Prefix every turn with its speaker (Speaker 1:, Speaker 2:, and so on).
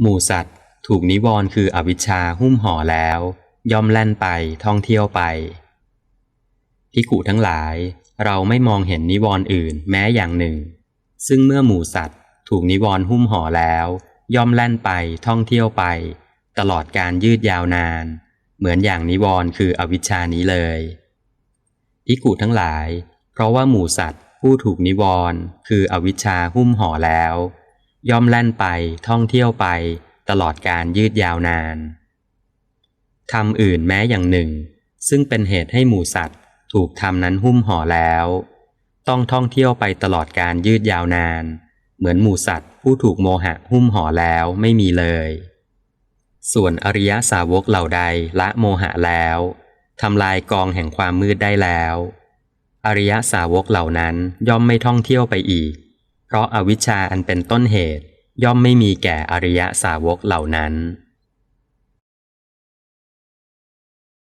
Speaker 1: หมู่สัตว์ ถูกนิวรณ์คืออวิชชาหุ้มห่อแล้ว ย่อมแล่นไปท่องเที่ยวไปพิกุทั้งหลาย เราไม่มองเห็นนิวรณ์อื่นแม้อย่างหนึ่ง ซึ่งเมื่อหมู่สัตว์ ถูกนิวรณ์หุ้มห่อแล้ว ย่อมแล่นไปท่องเที่ยวไป ตลอดการยืดยาวนาน เหมือนอย่างนิวรณ์คืออวิชชานี้เลยพิกุทั้งหลาย เพราะว่าหมู่สัตว์ผู้ถูกนิวรณ์คืออวิชชาหุ้มห่อแล้ว ย่อมแล่นไปท่องเที่ยวไป ตลอดการยืดยาวนานทำอื่นแม้อย่างหนึ่ง ซึ่งเป็นเหตุให้หมู่สัตว์ ถูกทำนั้นหุ้มห่อแล้ว ต้องท่องเที่ยวไปตลอดการยืดยาวนาน เหมือนหมู่สัตว์ผู้ถูกโมหะหุ้มห่อแล้วไม่มีเลย ส่วนอริยสาวกเหล่าใดละโมหะแล้วทำลายกองแห่งความมืดได้แล้ว อริยสาวกเหล่านั้นย่อมไม่ท่องเที่ยวไปอีก เพราะอาวิชชาอันเป็นต้นเหตุย่อมไม่มีแก่อริยสาวกเหล่านั้น